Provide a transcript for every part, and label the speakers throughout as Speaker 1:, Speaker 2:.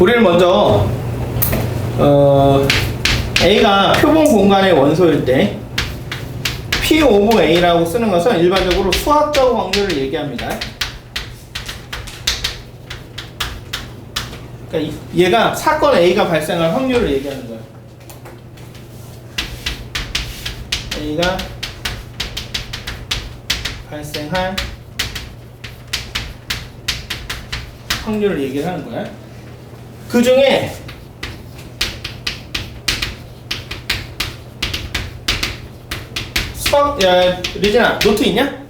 Speaker 1: 우리는 먼저 어, A가 표본 공간의 원소일 때 P 오브 A라고 쓰는 것은 일반적으로 수학적 확률을 얘기합니다. 그러니까 이- 얘가 사건 A가 발생할 확률을 얘기하는 거예요. A가 발생할 확률을 얘기를 하는 거야. 그 중에 수학 야 리진아 노트 있냐?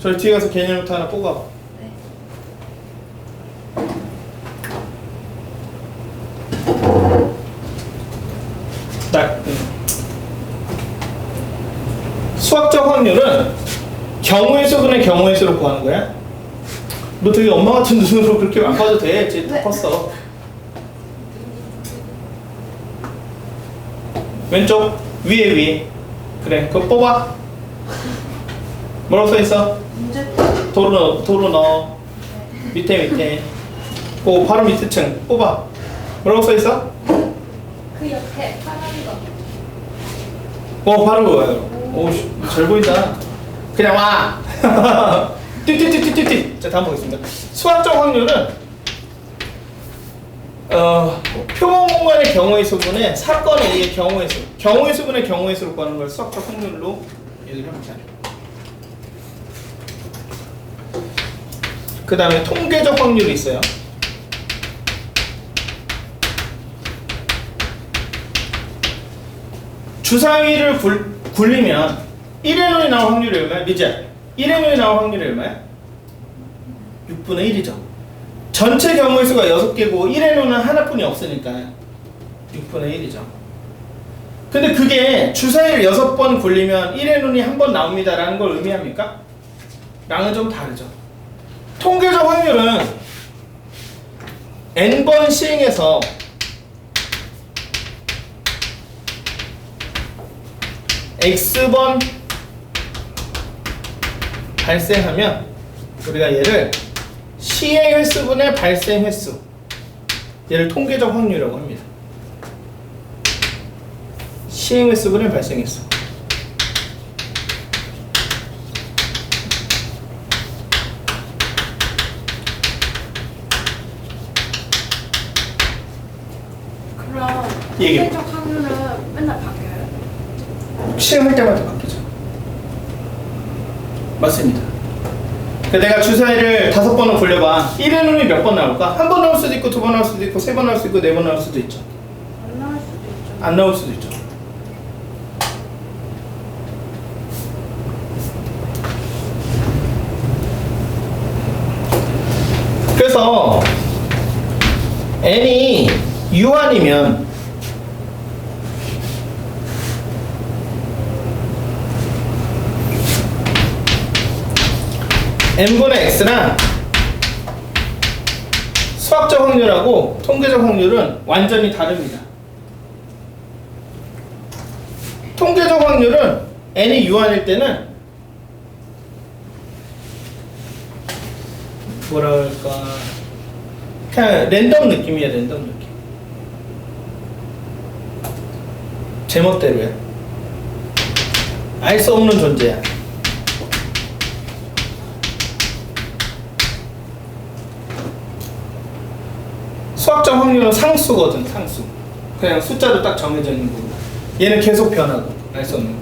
Speaker 1: 저 뒤에 가서 개념 노트 하나 뽑아.
Speaker 2: 네.
Speaker 1: 딱. 응. 수학적 확률은 경우의 수분의 경우의 수로 구하는 거야. 너 되게 엄마 같은 눈으로 그렇게 안 봐도 돼. 쟤
Speaker 2: 네.
Speaker 1: 컸어. 왼쪽 위에 위에. 그래, 그거 뽑아. 뭐라고 써 있어?
Speaker 2: 문제
Speaker 1: 도로 넣어, 도로 넣어. 밑에 밑에. 그 바로 밑에 층 뽑아. 뭐라고 써 있어?
Speaker 2: 그 옆에 파란 거.
Speaker 1: 어 바로 그거예요. 오 씨 잘 보인다. 그냥 와. 띠띠띠띠띠띠. 자 다음 보겠습니다. 수학적 확률은 어 표본 공간의 경우의 수분에 사건 A의 경우의 수, 경우의 수분의 경우의 수로 구하는 걸 수학적 확률로 얘기를 합니다. 그 다음에 통계적 확률이 있어요. 주사위를 굴, 굴리면 1의 눈이 나올 확률이 얼마야? 미자 1의 눈이 나올 확률이 얼마야? 6분의 1이죠 전체 경우의 수가 6개고 1의 눈은 하나뿐이 없으니까 6분의 1이죠 근데 그게 주사위를 6번 굴리면 1의 눈이 한 번 나옵니다 라는 걸 의미합니까? 랑은 좀 다르죠 통계적 확률은 n번 시행해서 x번 발생하면 우리가 얘를 시행 횟수분의 발생 횟수 얘를 통계적 확률이라고 합니다. 시행 횟수분의 발생 횟수.
Speaker 2: 그럼
Speaker 1: 얘기해.
Speaker 2: 최적 확률은 맨날 바뀌어요.
Speaker 1: 시행할 때마다. 맞습니다. 그 내가 주사위를 다섯 번을 굴려봐. 1의 눈이 몇 번 나올까? 한 번 나올 수도 있고, 두 번 나올 수도 있고, 세 번 나올 수도 있고, 네 번 나올 수도 있죠.
Speaker 2: 안 나올 수도 있죠.
Speaker 1: 안 나올 수도 있죠. 그래서 n이 유한이면 n분의 x랑 수학적 확률하고 통계적 확률은 완전히 다릅니다. 통계적 확률은 n이 유한일 때는 뭐라 그럴까 그냥 랜덤 느낌이야 랜덤 느낌. 제멋대로야. 알 수 없는 존재야 수학적 확률은 상수거든 상수. 그냥 숫자로 딱 정해져 있는 거고 얘는 계속 변하고 알 수 없는 거.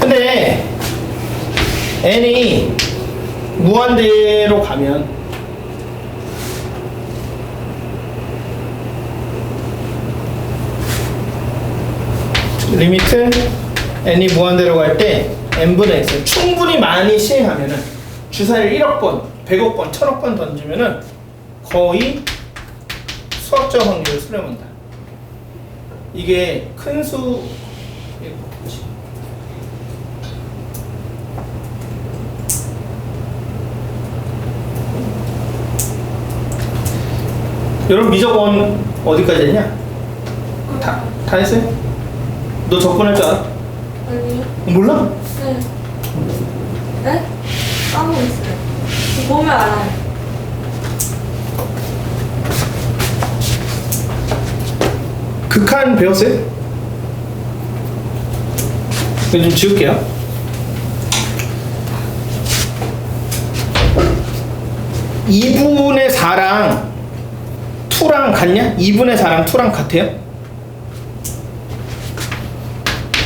Speaker 1: 근데 n이 무한대로 가면 리미트 n이 무한대로 갈 때 n분의 x 충분히 많이 시행하면은 주사위를 1억 번, 100억 번, 1000억 번 던지면은 거의 수학적 확률을 수렴한다. 이게 큰 수, 여러분 미적원 어디까지 했냐? 다, 다 했어요? 너 접근할 줄 알아?
Speaker 2: 아니요.
Speaker 1: 몰라?
Speaker 2: 네. 네? 까먹고 있어요. 보면 알아요.
Speaker 1: 극한 배웠어요? 이거 좀 지울게요. 이분의 4랑 2랑 같냐? 2분의 4랑 2랑 같아요?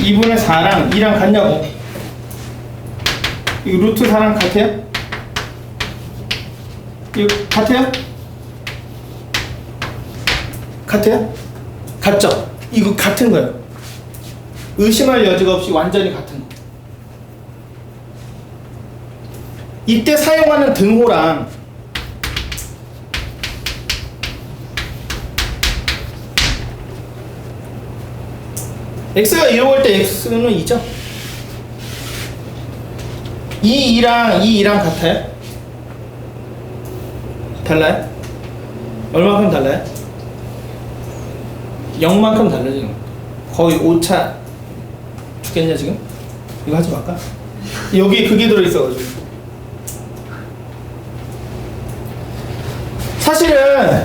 Speaker 1: 2분의 4랑 2랑 같냐고? 이 루트 4랑 같아요? 이거 같아요? 같아요? 같죠? 이거 같은 거예요. 의심할 여지가 없이 완전히 같은 거. 이때 사용하는 등호랑 x가 1로 올때 x는 2죠? 이 2랑 이 2랑 같아요? 달라요? 얼마큼 달라요? 0만큼 달라지는 거 거의 오차 죽겠냐 지금? 이거 하지 말까? 여기 그게 들어있어가지고 사실은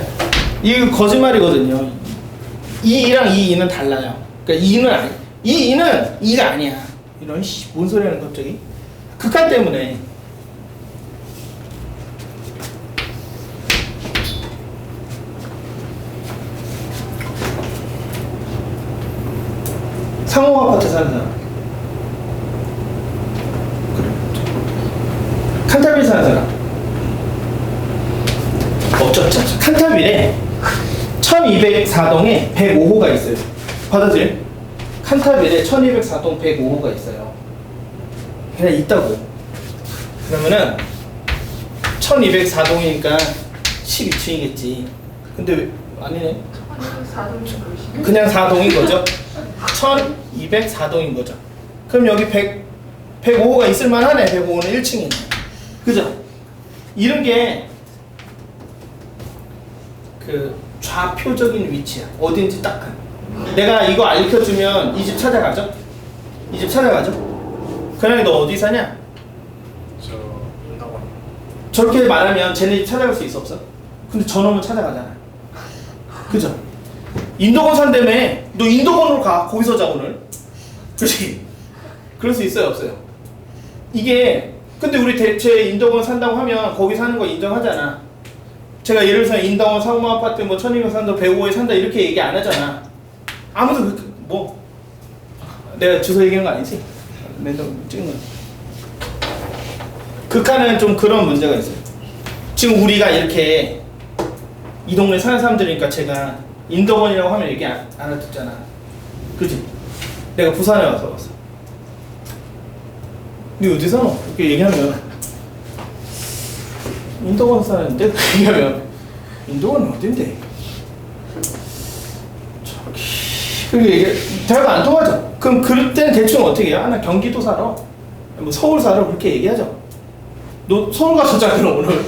Speaker 1: 이거 거짓말이거든요 이 2랑 이 2는 달라요 그러니까 2는 아니 이 2는 2가 아니야 이런 씨, 뭔 소리 하는 갑자기 극한 때문에 상호 아파트 사는 사람 칸타빌 사는 사람 없죠. 칸타빌에 1204동에 105호가 있어요. 받아들여? 칸타빌에 1204동 105호가 있어요. 그냥 있다고. 그러면은 1204동이니까 12층이겠지. 근데 왜 아니네 그냥 4동인 거죠 1204동인 거죠 그럼 여기 100, 105호가 있을 만 하네 105호는 1층이네 그죠? 이런 게 그 좌표적인 위치야. 어딘지 딱 그. 내가 이거 알려주면 이 집 찾아가죠? 이 집 찾아가죠? 그냥 너 어디 사냐?
Speaker 3: 저 인덕원
Speaker 1: 저렇게 말하면 쟤네 집 찾아갈 수 있어 없어? 근데 저놈은 찾아가잖아. 그죠? 인도건 산다며. 너 인도건으로 가. 거기서 자 오늘. 그렇지? 그럴 수 있어요 없어요? 이게 근데 우리 대체 인도건 산다고 하면 거기 사는 거 인정하잖아. 제가 예를 들어서 인당원 상호 아파트 뭐 천이명 산다 105에 산다 이렇게 얘기 안 하잖아. 아무도 그, 뭐 내가 주소 얘기한 거 아니지? 랜덤 찍은 거. 극한은 좀 그런 문제가 있어요. 지금 우리가 이렇게 이 동네 사는 사람들이니까 제가 인덕원이라고 하면 얘기 안, 안 해듣잖아. 그지? 내가 부산에 와서 왔어. 니 어디 사노? 이렇게 얘기하면 인도원 사는데 얘기하면 인도원은 어딘데? 저기 그게 얘기 대화가 안 통하죠. 그럼 그럴 때는 대충 어떻게 해요? 아, 나 경기도 살아. 뭐 서울 살아 그렇게 얘기하죠. 너 서울 갔었잖아 그럼 오늘.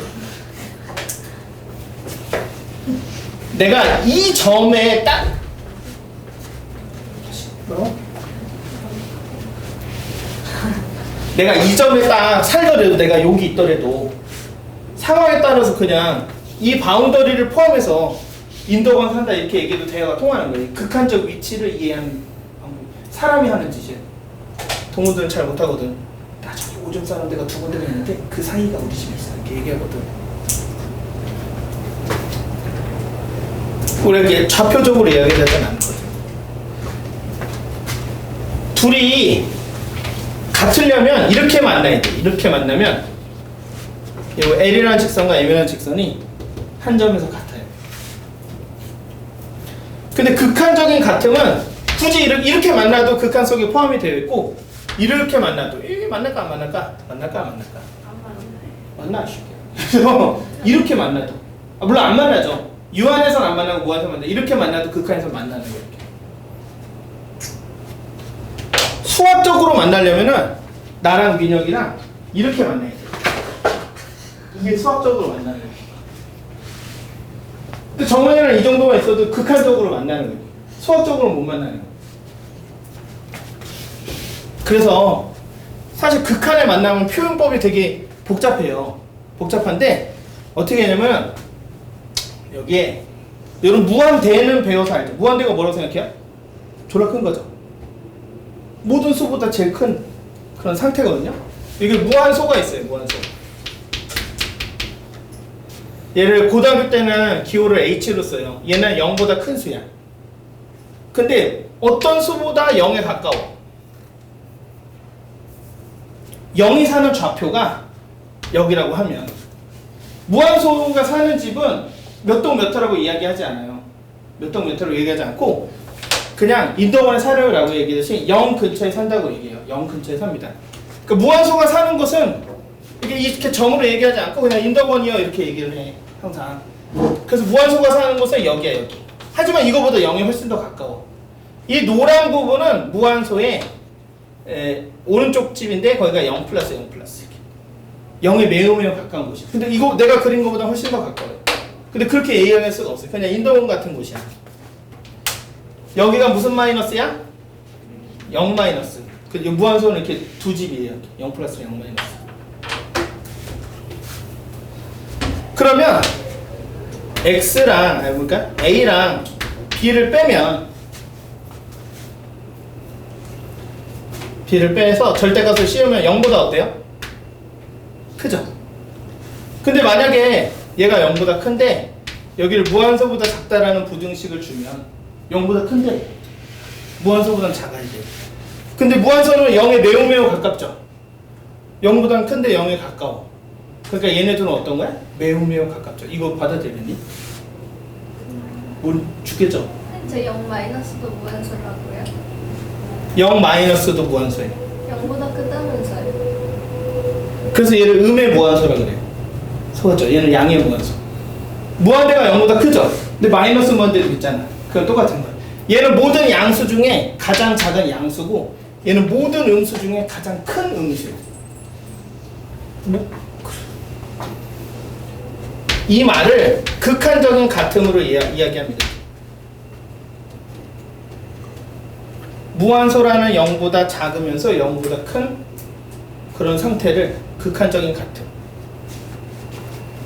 Speaker 1: 내가 이 점에 딱 뭐? 내가 이 점에 딱 살더라도 내가 여기 있더라도 상황에 따라서 그냥 이 바운더리를 포함해서 인도건 산다 이렇게 얘기해도 대화가 통하는 거예요. 극한적 위치를 이해하는 방법. 사람이 하는 짓이에요. 동물들은 잘 못하거든. 나 저기 오줌 싸는 데가 두 군데가 있는데 그 사이가 우리 집에 있어. 이렇게 얘기하거든. 우리가 좌표적으로 이야기하지 않거든. 둘이 같으려면 이렇게 만나야 돼. 이렇게 만나면 이 L이라는 직선과 M이라는 직선이 한 점에서 같아요. 근데 극한적인 같음은 굳이 이렇게, 만나도 극한 속에 포함이 되어 있고 이렇게 만나도 이게 만날까 안 만날까? 만날까 안 만날까?
Speaker 2: 안.
Speaker 1: 만나 쉽게. 그래서 이렇게 만나도 아, 물론 안 만나죠. 유한에선 안 만나고 무한에서 만나. 이렇게 만나도 극한에서 만나는 거예요. 이렇게. 수학적으로 만나려면은 나랑 민혁이랑 이렇게 만나야 돼. 이게 수학적으로 만나는 거예요. 근데 정원이랑 이 정도만 있어도 극한적으로 만나는 거예요. 수학적으로 못 만나는 거예요. 그래서 사실 극한의 만남은 표현법이 되게 복잡해요. 복잡한데 어떻게 하냐면 여기에 여러분 무한대는 배워서 알죠? 무한대가 뭐라고 생각해요? 졸라 큰 거죠. 모든 수보다 제일 큰 그런 상태거든요. 이게 무한소가 있어요. 무한소. 얘를 고등학교 때는 기호를 H로 써요. 얘는 0보다 큰 수야. 근데 어떤 수보다 0에 가까워. 0이 사는 좌표가 여기라고 하면 무한소가 사는 집은 몇 동몇 호라고 이야기하지 않아요. 몇 동몇 호라고 얘기하지 않고 그냥 인도원에 살아요라고 얘기하듯이 0 근처에 산다고 얘기해요. 0 근처에 삽니다. 그 무한소가 사는 곳은 이게 이렇게 정으로 얘기하지 않고 그냥 인덕원이요 이렇게 얘기를 해 항상. 그래서 무한소가 사는 곳은 여기야 여기. 하지만 이거보다 0이 훨씬 더 가까워. 이 노란 부분은 무한소의 에, 오른쪽 집인데 거기가 0 플러스 0 플러스 0에 매우 매우 가까운 곳이야. 근데 이거 내가 그린 것보다 훨씬 더 가까워요. 근데 그렇게 얘기할 수가 없어요. 그냥 인덕원 같은 곳이야. 여기가 무슨 마이너스야? 0 마이너스. 그 무한소는 이렇게 두 집이에요. 0 플러스 0 마이너스. 그러면 x랑 아니 그러니까 a랑 b를 빼면 b를 빼서 절대값을 씌우면 0보다 어때요? 크죠? 근데 만약에 얘가 0보다 큰데 여기를 무한소보다 작다라는 부등식을 주면 0보다 큰데 무한소보다는 작아야 돼요. 근데 무한소는 0에 매우 매우 가깝죠? 0보다는 큰데 0에 가까워. 그러니까 얘네들은 어떤 거야? 매우 매우 가깝죠. 이거 받아들이니? 뭘 죽겠죠?
Speaker 2: 저0 마이너스도 무한소라고요?
Speaker 1: 0 마이너스도 무한소예요.
Speaker 2: 0보다 크다면서요?
Speaker 1: 그래서 얘를 음의 무한소라 그래요. 속았죠? 얘는 양의 무한소. 무한대가 0보다 크죠? 근데 마이너스 무한대도 있잖아. 그건 똑같은 거야. 얘는 모든 양수 중에 가장 작은 양수고 얘는 모든 음수 중에 가장 큰 음수예요. 뭐, 이 말을 극한적인 같음으로 이야, 이야기합니다. 무한소라는 0보다 작으면서 0보다 큰 그런 상태를 극한적인 같음.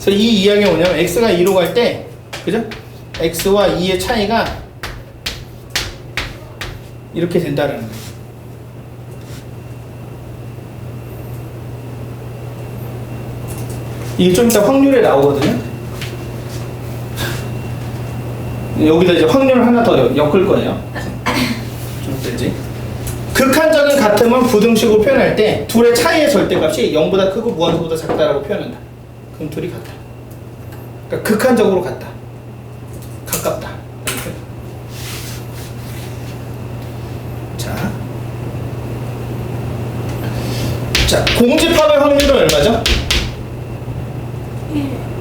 Speaker 1: 그래서 이 이야기가 뭐냐면 x가 2로 갈 때, 그죠? x와 2의 차이가 이렇게 된다는 거예요. 이게 좀 이따 확률에 나오거든요. 여기다 이제 확률을 하나 더 엮- 엮을 거예요. 좀 되지. 극한적인 같음은 부등식으로 표현할 때 둘의 차이의 절대값이 0보다 크고 무한소보다 작다라고 표현한다. 그럼 둘이 같다. 그러니까 극한적으로 같다. 가깝다. 자. 자, 공집합의 확률은 얼마죠?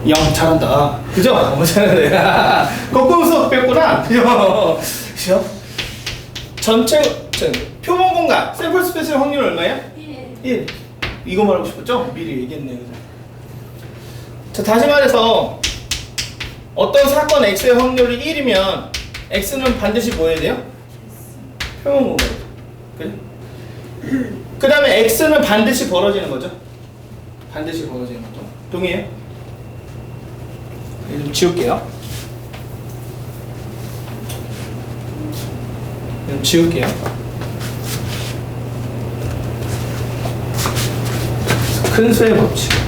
Speaker 1: 0 잘한다. 그죠? 너무 잘하네. 거꾸로 수업 뺐구나. 그죠? 그죠? 전체 저, 표본 공간 샘플 스페이스의 확률 얼마야?
Speaker 2: 1
Speaker 1: 1. 이거 말하고 싶었죠? 미리 얘기했네요. 그죠? 자, 다시 말해서 어떤 사건 X의 확률이 1이면 X는 반드시 뭐 해야 돼요? 표본 공간. 그죠? 그 다음에 X는 반드시 벌어지는 거죠? 반드시 벌어지는 거죠. 동의해요? 좀 지울게요. 좀 지울게요. 큰 수의 법칙.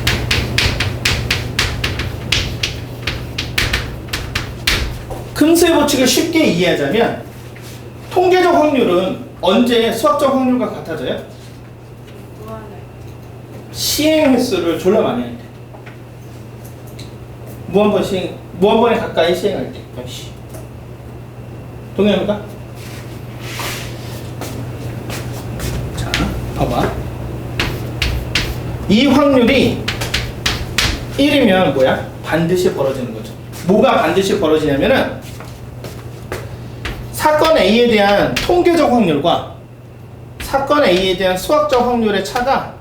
Speaker 1: 큰 수의 법칙을 쉽게 이해하자면 통계적 확률은 언제 수학적 확률과 같아져요? 시행 횟수를 졸라 많이 할 때. 무한번 시행, 무한번에 가까이 시행할 때. 동의합니까? 자, 봐봐. 이 확률이 1이면 뭐야? 반드시 벌어지는 거죠. 뭐가 반드시 벌어지냐면은 사건 A에 대한 통계적 확률과 사건 A에 대한 수학적 확률의 차가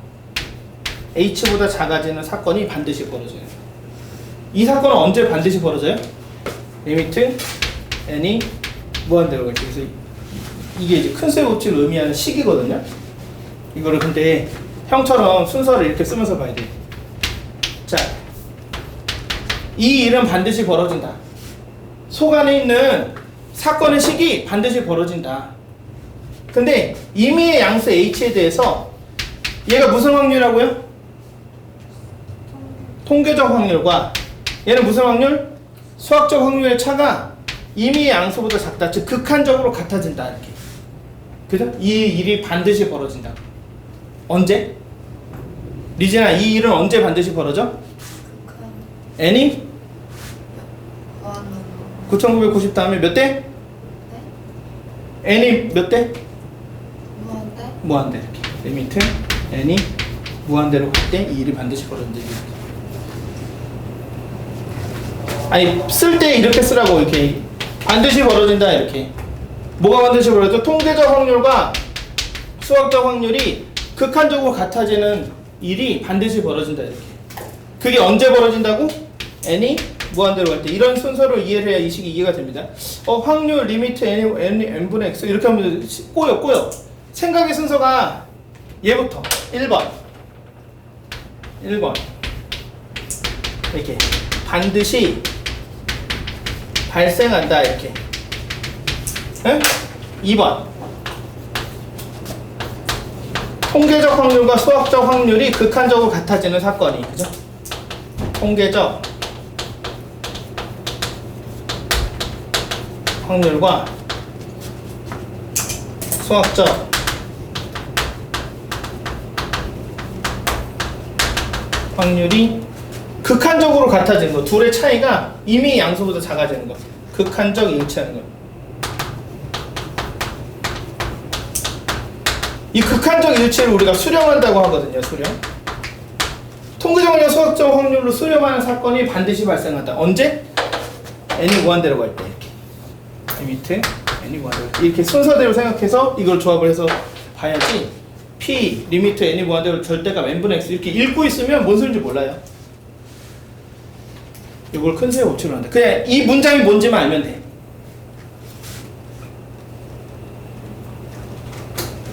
Speaker 1: H보다 작아지는 사건이 반드시 벌어져요. 이 사건은 언제 반드시 벌어져요? 리미트 n이 무한대로 갈 때 그래서 이게 이제 큰 수의 법칙을 의미하는 식이거든요. 이거를 근데 형처럼 순서를 이렇게 쓰면서 봐야 돼. 이 일은 반드시 벌어진다. 속 안에 있는 사건의 식이 반드시 벌어진다. 근데 임의의 양수 H에 대해서 얘가 무슨 확률이라고요? 통계적 확률과 얘는 무슨 확률? 수학적 확률의 차가 임의의 양수보다 작다. 즉 극한적으로 같아진다 이렇게. 그죠? 이 일이 반드시 벌어진다. 언제? 리진아 이 일은 언제 반드시 벌어져? n이 9990 다음에 몇 대?
Speaker 2: 네?
Speaker 1: n이 몇 대?
Speaker 2: 무한대?
Speaker 1: 무한대 이렇게 리미트 n이 무한대로 갈 때 이 일이 반드시 벌어진다. 아니 쓸 때 이렇게 쓰라고 이렇게 반드시 벌어진다 이렇게 뭐가 반드시 벌어져? 통계적 확률과 수학적 확률이 극한적으로 같아지는 일이 반드시 벌어진다 이렇게 그게 언제 벌어진다고? n이 무한대로 갈 때 이런 순서로 이해를 해야 이 식이 이해가 됩니다. 어 확률 리미트 n, n, n분의 x 이렇게 하면 꼬여 꼬여. 생각의 순서가 얘부터. 1번. 1번. 이렇게. 반드시 발생한다 이렇게. 응? 2번. 통계적 확률과 수학적 확률이 극한적으로 같아지는 사건이 그죠? 통계적 확률과 수학적 확률이 극한적으로 같아지는 거 둘의 차이가 이미 양수보다 작아지는 거 극한적 일치하는 거. 이 극한적 일치를 우리가 수렴한다고 하거든요. 수렴. 통계적이나 수학적 확률로 수렴하는 사건이 반드시 발생한다. 언제? n이 무한대로 갈때 이렇게. 이 밑에 n이 무한대로. 이렇게 순서대로 생각해서 이걸 조합을 해서 봐야지. p 리미트 n이 무한대로 절대값 n분의 x 이렇게 읽고 있으면 뭔 소리인지 몰라요. 이걸 큰 수의 법칙으로 한다. 그냥 이 문장이 뭔지만 알면 돼.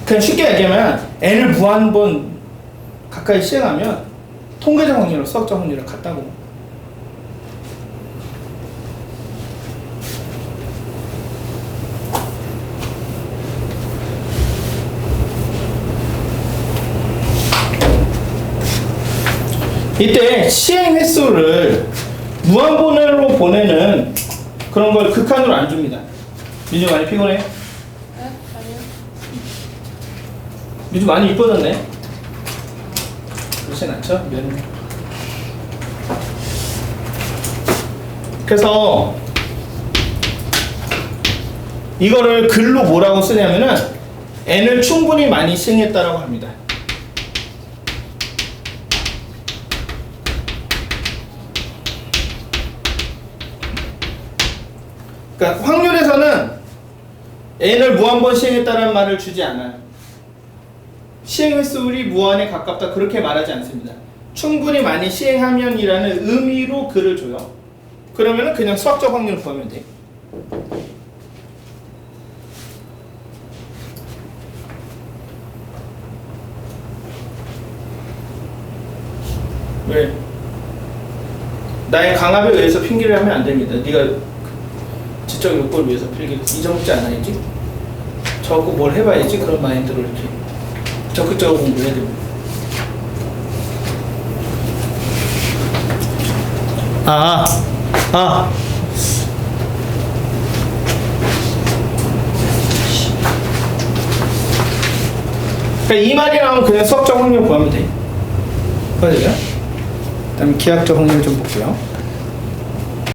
Speaker 1: 그냥 쉽게 얘기하면 n을 무한 번 가까이 시행하면 통계적 확률과 수학적 확률이 같다고. 이때 시행 횟수를 무한번으로 보내는 그런 걸 극한으로 안 줍니다. 민주 많이 피곤해?
Speaker 2: 네? 아니요
Speaker 1: 민주 많이 이뻐졌네. 그렇진 않죠? 미안해. 그래서 이거를 글로 뭐라고 쓰냐면은 n을 충분히 많이 시행했다라고 합니다. 그러니까 확률에서는 n을 무한번 시행했다는 말을 주지 않아요. 시행 횟수율이 무한에 가깝다 그렇게 말하지 않습니다. 충분히 많이 시행하면이라는 의미로 글을 줘요. 그러면은 그냥 수학적 확률 구하면 돼. 왜? 나의 강압에 의해서 핑계를 하면 안 됩니다. 네가 지적 욕구를 위해서 핑계 잊어먹지 않아야지. 저거 뭘 해봐야지 그런 마인드로 이렇게 적극적으로 공부해야 됩니다. 아, 아. 그러니까 이 말이 나오면 그냥 수학적 확률 구하면 돼. 그거죠? 그다음 기하학적 확률 좀 볼게요.